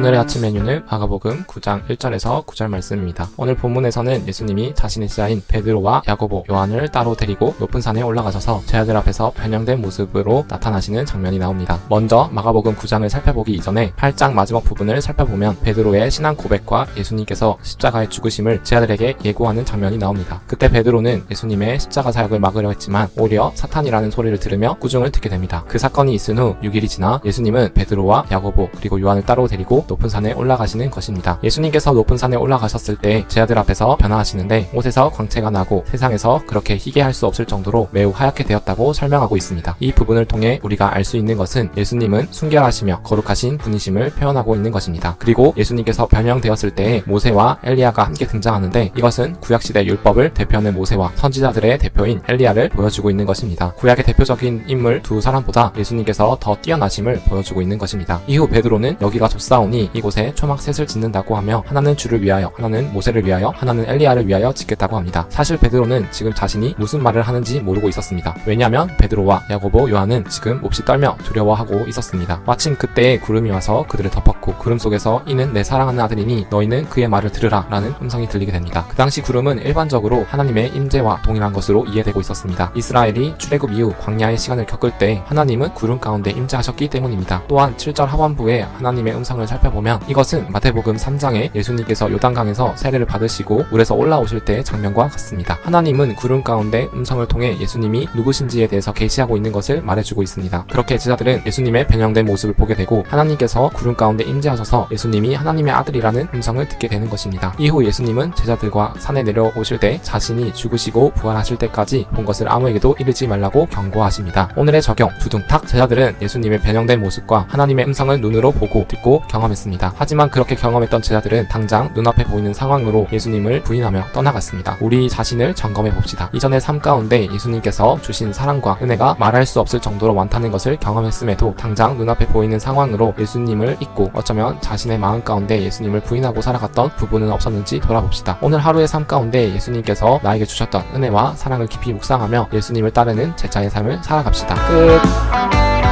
오늘의 아침 메뉴는 마가복음 9장 1절에서 9절 말씀입니다. 오늘 본문에서는 예수님이 자신의 제자인 베드로와 야고보, 요한을 따로 데리고 높은 산에 올라가셔서 제자들 앞에서 변형된 모습으로 나타나시는 장면이 나옵니다. 먼저 마가복음 9장을 살펴보기 이전에 8장 마지막 부분을 살펴보면 베드로의 신앙 고백과 예수님께서 십자가의 죽으심을 제자들에게 예고하는 장면이 나옵니다. 그때 베드로는 예수님의 십자가 사역을 막으려 했지만 오히려 사탄이라는 소리를 들으며 꾸중을 듣게 됩니다. 그 사건이 있은 후 6일이 지나 예수님은 베드로와 야고보 그리고 요한을 따로 데리고 높은 산에 올라가시는 것입니다. 예수님께서 높은 산에 올라가셨을 때 제자들 앞에서 변화하시는데 옷에서 광채가 나고 세상에서 그렇게 희게 할 수 없을 정도로 매우 하얗게 되었다고 설명하고 있습니다. 이 부분을 통해 우리가 알 수 있는 것은 예수님은 순결하시며 거룩하신 분이심을 표현하고 있는 것입니다. 그리고 예수님께서 변형되었을 때 모세와 엘리야가 함께 등장하는데 이것은 구약시대 율법을 대표하는 모세와 선지자들의 대표인 엘리야를 보여주고 있는 것입니다. 구약의 대표적인 인물 두 사람보다 예수님께서 더 뛰어나심을 보여주고 있는 것입니다. 이후 베드로는 여기가 좁사오니 이곳에 초막셋을 짓는다고 하며 하나는 주를 위하여 하나는 모세를 위하여 하나는 엘리야를 위하여 짓겠다고 합니다. 사실 베드로는 지금 자신이 무슨 말을 하는지 모르고 있었습니다. 왜냐하면 베드로와 야고보, 요한은 지금 몹시 떨며 두려워하고 있었습니다. 마침 그때에 구름이 와서 그들을 덮었고 구름 속에서 이는 내 사랑하는 아들이니 너희는 그의 말을 들으라 라는 음성이 들리게 됩니다. 그 당시 구름은 일반적으로 하나님의 임재와 동일한 것으로 이해되고 있었습니다. 이스라엘이 출애굽 이후 광야의 시간을 겪을 때 하나님은 구름 가운데 임재하셨기 때문입니다. 또한 7절 하반부에 하나님의 음성을 살 펴보면 이것은 마태복음 3장에 예수님께서 요단강에서 세례를 받으시고 물에서 올라오실 때의 장면과 같습니다. 하나님은 구름 가운데 음성을 통해 예수님이 누구신지에 대해서 계시하고 있는 것을 말해주고 있습니다. 그렇게 제자들은 예수님의 변형된 모습을 보게 되고 하나님께서 구름 가운데 임재하셔서 예수님이 하나님의 아들이라는 음성을 듣게 되는 것입니다. 이후 예수님은 제자들과 산에 내려오실 때 자신이 죽으시고 부활하실 때까지 본 것을 아무에게도 이르지 말라고 경고하십니다. 오늘의 적용 두둥탁 제자들은 예수님의 변형된 모습과 하나님의 음성을 눈으로 보고 듣고 경험했습니다. 하지만 그렇게 경험했던 제자들은 당장 눈앞에 보이는 상황으로 예수님을 부인하며 떠나갔습니다. 우리 자신을 점검해 봅시다. 이전의 삶 가운데 예수님께서 주신 사랑과 은혜가 말할 수 없을 정도로 많다는 것을 경험했음에도 당장 눈앞에 보이는 상황으로 예수님을 잊고 어쩌면 자신의 마음 가운데 예수님을 부인하고 살아갔던 부분은 없었는지 돌아봅시다. 오늘 하루의 삶 가운데 예수님께서 나에게 주셨던 은혜와 사랑을 깊이 묵상하며 예수님을 따르는 제자의 삶을 살아갑시다. 끝.